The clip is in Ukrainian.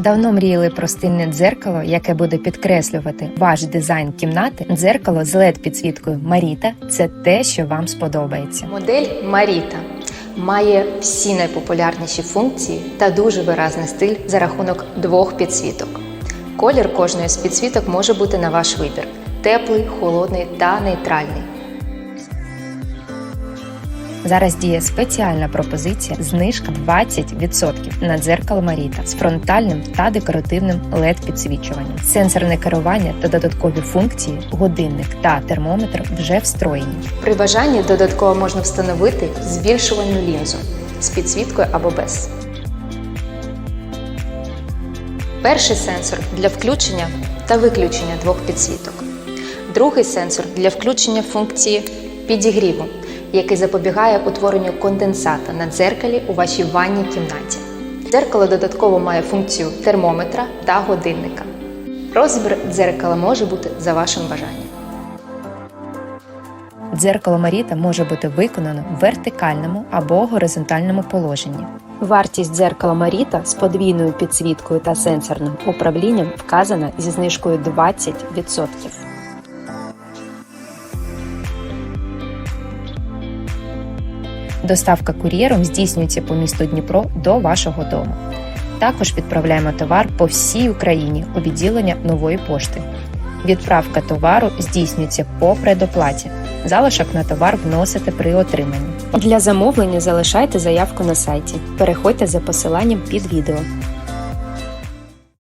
Давно мріяли про стильне дзеркало, яке буде підкреслювати ваш дизайн кімнати. Дзеркало з led підсвіткою Маріта це те, що вам сподобається. Модель Маріта має всі найпопулярніші функції та дуже виразний стиль за рахунок двох підсвіток. Колір кожної з підсвіток може бути на ваш вибір: теплий, холодний та нейтральний. Зараз діє спеціальна пропозиція знижка 20% на дзеркало Маріта з фронтальним та декоративним led підсвічуванням. Сенсорне керування та додаткові функції, годинник та термометр вже встроєні. При бажанні додатково можна встановити збільшувальну лінзу з підсвіткою або без. Перший сенсор для включення та виключення двох підсвіток. Другий сенсор для включення функції підігріву, який запобігає утворенню конденсата на дзеркалі у вашій ванній кімнаті. Дзеркало додатково має функцію термометра та годинника. Розмір дзеркала може бути за вашим бажанням. Дзеркало Маріта може бути виконано в вертикальному або горизонтальному положенні. Вартість дзеркала Маріта з подвійною підсвіткою та сенсорним управлінням вказана зі знижкою 20%. Доставка кур'єром здійснюється по місту Дніпро до вашого дому. Також відправляємо товар по всій Україні у відділення нової пошти. Відправка товару здійснюється по предоплаті. Залишок на товар вносите при отриманні. Для замовлення залишайте заявку на сайті. Переходьте за посиланням під відео.